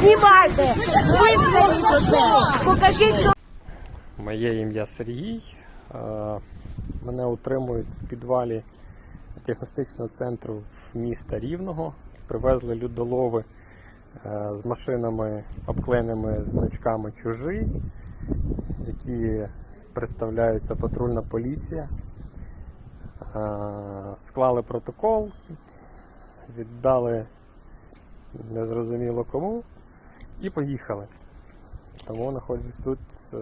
Знімайте! Покажіть, що Моє ім'я Сергій. Е, Мене утримують в підвалі діагностичного центру міста Рівного. Привезли людолови е, з машинами, обклеєними значками чужі, які представляються патрульна поліція. Е, Склали протокол, віддали незрозуміло кому і поїхали. Тому знаходжусь тут. е,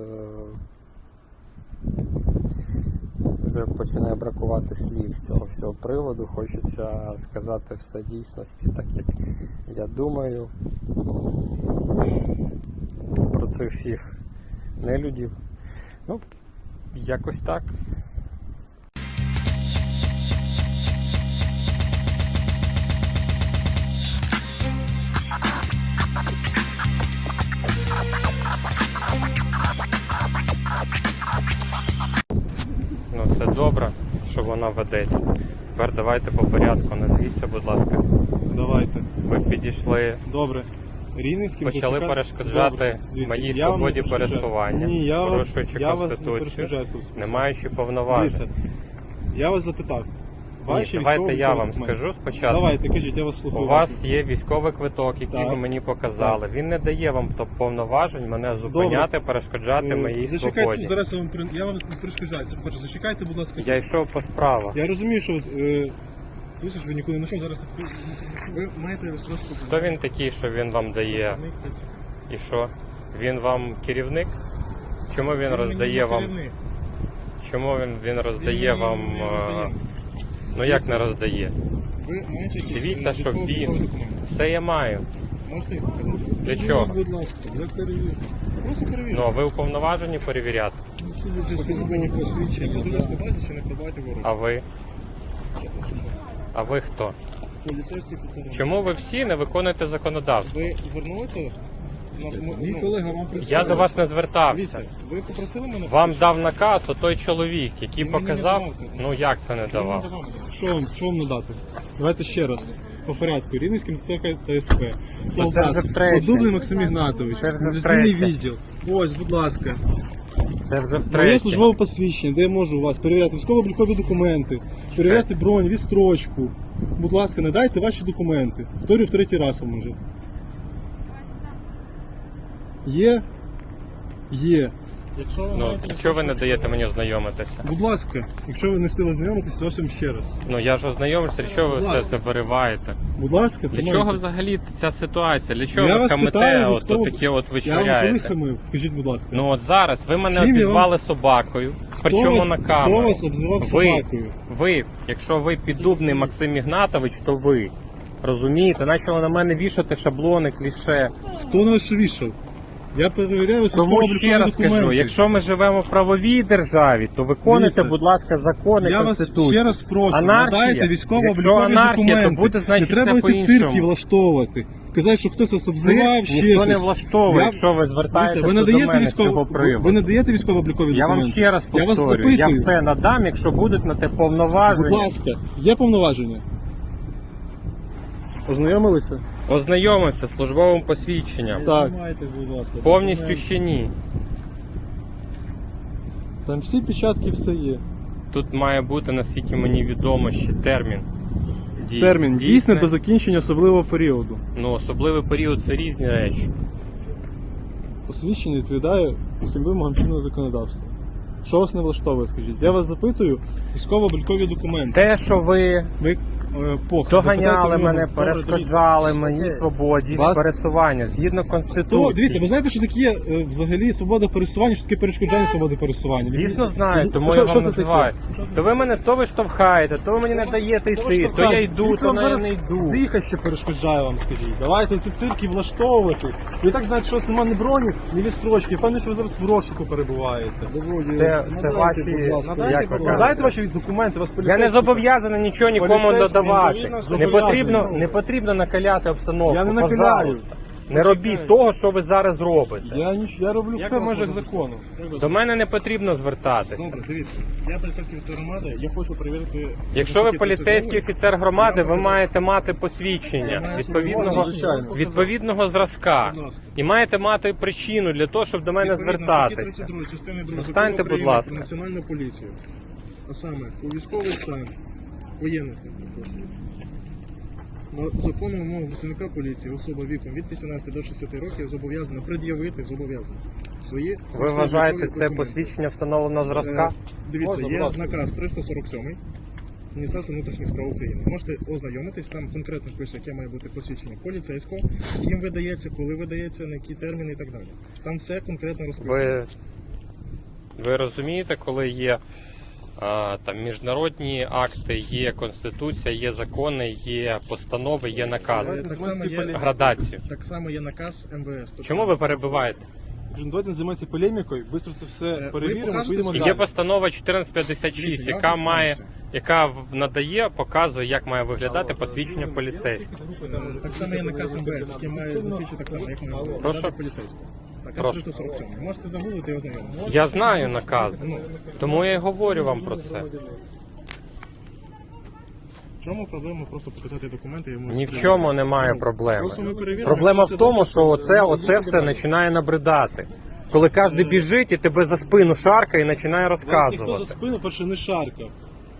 Вже починає бракувати слів з цього всього приводу. Хочеться сказати все дійсності, так як я думаю про цих всіх нелюдів. Ну, якось так. Це добре, що вона ведеться. Тепер давайте по порядку. Назвіться, будь ласка. Давайте. Ви підійшли, Добре. Рівненським почали поцікав... перешкоджати Добре. Моїй я вам не свободі перешкоджаю. пересування, Ні, я вас, порушуючи я вас не Конституцію, перешкоджаю. Не маючи повноважень. Дивіться, я вас запитав. Ні, давайте я вам документи. скажу спочатку. Давайте, кажіть, я вас слухаю. У вас є військовий квиток, який Так. ви мені показали. Він не дає вам то- повноважень мене зупиняти, перешкоджати Е, моїй Зачекайте, свободі. зараз я вам при- я вам перешкоджаю. Це по-перше, зачекайте, будь ласка. Я йшов по справах. Я розумію, що е, ви ж ви нікуди не йшов, зараз ви маєте розтрошку. Хто він такий, що він вам дає? І що? Він вам керівник? Чому він роздає вам? Чому він, він роздає вам? е. Ну як не роздає? Ви маєте якісь, Дивіться, е, що військові він. документи? Все я маю. Можете їх показати? Для Ну, чого? Будь ласка, я перевірю. Просто. Ну а ви уповноважені перевіряти? Покажіть мені посвідчення. Патрульську базу чи не ворог? А ви? А ви хто? Поліцейський офіцер. Чому ви всі не виконуєте законодавство? Ви звернулися? На, Мій ну, колега вам Я до вас не звертався. Дивіться, ви попросили мене? Вам дав наказ отой чоловік, який Він мені не показав. давав. Ну як це не Він давав? не давав. Що вам, що вам надати? Давайте ще раз. По порядку. Рівненським ТЦК та СП. Солдат. Подубний Максим Ігнатович. Це вже Мобілізаційний втретє. відділ. Ось, будь ласка. Це вже Моє втретє. службове посвідчення, де я можу у вас перевіряти військово-облікові документи, перевіряти бронь, відстрочку. Будь ласка, надайте ваші документи. Вторю в третій раз вам уже. Є? Є. Якщо ви Ну маєте чого ви не даєте мені ознайомитися? Будь ласка, якщо ви не встигли знайомитися, ось вам ще раз. Ну я ж ознайомився, для чого ви Будь все ласка. це вириваєте? Будь ласка, Для тримайте. чого взагалі ця ситуація? Для чого Я ви вас хамите, от, військово- от таке от Я вам коли вичуряєте? хамив, скажіть, будь ласка. Ну от зараз ви мене Чим я обізвали вам- собакою, причому вас- на Хто камеру. вас обзивав Ви, собакою? ви, якщо ви піддубний Максим Ігнатович, то ви. Розумієте, почали на мене вішати шаблони, кліше. Хто на вас що вішав? Я перевіряю Тому ще військово-облікові раз документи. якщо ми живемо в правовій державі, то виконуйте, Дивіться, будь ласка, закони Я вас ще раз прошу, Анархія? надайте Якщо військово-облікові анархія, документи. то буде, значить, не треба все ці по-іншому. цирки влаштовувати. Казати, що хтось вас обзивав, Цирк ще ніхто щось. не влаштовує, Я- якщо ви звертаєтеся Дивіться, ви до надаєте мене з військово... цього приводу. Ви надаєте військово-облікові Я документи? вам ще раз Я вас повторюю, запитую. я все надам, якщо будуть на те Будь ласка, є повноваження? Ознайомилися? Ознайомився з службовим посвідченням. Так. Знімайте, будь ласка. Повністю ще ні. Там всі печатки, все є. Тут має бути, наскільки мені відомо, ще термін. Дій- Термін дійсне. дійсне до закінчення особливого періоду. Ну, особливий період це різні речі. Посвідчення відповідає усім вимогам чинного законодавства. Що вас не влаштовує, скажіть? Я вас запитую військово-облікові документи. Те, що ви Ви е, пох, доганяли мене, перешкоджали мені свободі Вас- пересування згідно То, конституції. дивіться, ви знаєте, що таке е, взагалі свобода пересування, що таке перешкоджання свободи пересування? Звісно, знаю, тому Що- я що вам це таке? називаю. То ви мене то ви штовхаєте, то ви мені не даєте йти, то я йду, то я не йду. Дихай ще перешкоджає вам, скажіть. Давайте ці цирки влаштовувати. Ви так знаєте, що у вас немає ні броні, ні відстрочки. Певне, що ви зараз в розшуку перебуваєте. Це, це ваші, як ви Надайте кажете. ваші документи, вас Я поліцейські- не зобов'язаний нічого нікому Поліцейський додавати. Не потрібно, не потрібно накаляти обстановку. Я не накаляю. пожалуйста. Не робіть того, що ви зараз робите. Я, ніч... я роблю все в межах закону. До мене не потрібно звертатися. Добре, дивіться. Я поліцейський офіцер громади, я хочу перевірити. Якщо ви поліцейський офіцер громади, ви маєте мати посвідчення відповідного, відповідного зразка. І маєте мати причину для того, щоб до мене звертатися. 32 частини 2 Достаньте, будь ласка. національну поліцію. А саме у військовий стан, воєнний стан, перепрошую. На законну вимогу працівника поліції особа віком від 18 до 60 років зобов'язана пред'явити зобов'язана свої Ви вважаєте це посвідчення встановленого зразка? Е, Дивіться, Можна, будь є ласка. наказ 347 Міністерства внутрішніх справ України. Можете ознайомитись, там конкретно пише, яке має бути посвідчення поліцейського, ким видається, коли видається, на які терміни і так далі. Там все конкретно розписано. Ви, ви розумієте, коли є там міжнародні акти, є конституція, є закони, є постанови, є Е, накази. Так само є, Градацію. так само є наказ МВС. Так Чому само. ви перебиваєте? Кажу, Давайте не займатися полемікою, швидко це все ви перевіримо, покажете поїдемо Є далі. постанова 1456, Дивіться, я яка вам має, яка в- надає, показує, як має виглядати посвідчення поліцейського. Так само є наказ МВС, який має засвідчити так само, як має Прошу? виглядати поліцейського. Наказ Прошу. 347. Можете загуглити і ознайомитися. Я знаю наказ, тому я і говорю вам про це. В чому проблема просто показати документи йому Ні в чому немає проблеми. Просто ми перевіримо, Проблема в тому, все що добре, оце, оце все починає набридати. Коли кожен біжить і тебе за спину шаркає і починає Вас ніхто за розказувати. спину перше не шаркав.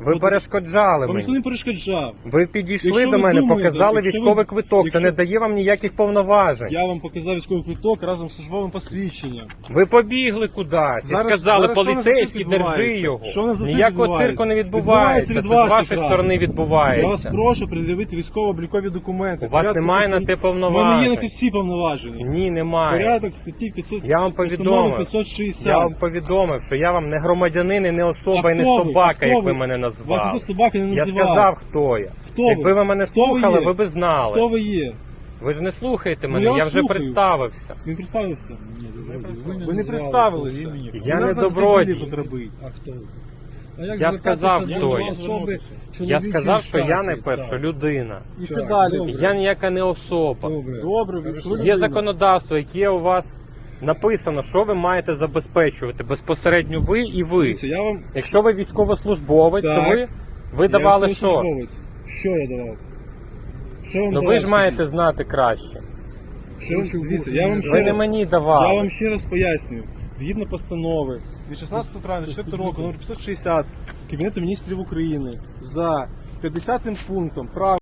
Ви перешкоджали Вам ніхто мені. не перешкоджав. Ви підійшли Якщо до ви мене, думаєте, показали якщо ви- військовий квиток. Це не дає вам ніяких повноважень. Я вам показав військовий квиток разом з службовим посвідченням. Ви побігли кудись і Зараз- сказали, зараз що у нас поліцейський, тут держи його. Що у нас за цирк Ніякого відбувається? цирку не Відбувається відбувається. від Це з вас вашої якраз. сторони Я вас відбувається. прошу пред'явити військово-облікові документи. У вас Порядку немає постанов- на те У повноважень. мене є на це всі повноваження. Ні, немає. Порядок в статті 500, Я вам постанови повідомив. 560. Я вам повідомив, що я вам не громадянин і не особа, і не собака, як ви ви? мене Вас назвали. ніхто собаки не Я сказав, хто я. Хто ви? Якби ви мене Хто ви слухали, є? ви б знали. Хто ви є? Ви ж не слухаєте Ну, мене, я я, вже слухаю. представився. Він представився? Ви не представилися. Я не добродій. тут робити. А хто? Я сказав, хто до я. вас звернутися? Я сказав, що я найперше людина. І що далі? Я ніяка не особа. Добре, ви що Є людина? законодавство, яке у вас написано, що ви маєте забезпечувати безпосередньо ви і ви. Дивіться, я вам Якщо ви військовослужбовець, то Так. ви, ви давали я що? військовослужбовець. Що я давав? Що я вам Ну давав, ви ж маєте знати краще. Що я вам- Дивіться, я вам ще Ви не раз, мені я давали. вам ще раз пояснюю. Згідно постанови від 16 травня 4 року, номер 560 Кабінету міністрів України за 50 пунктом прав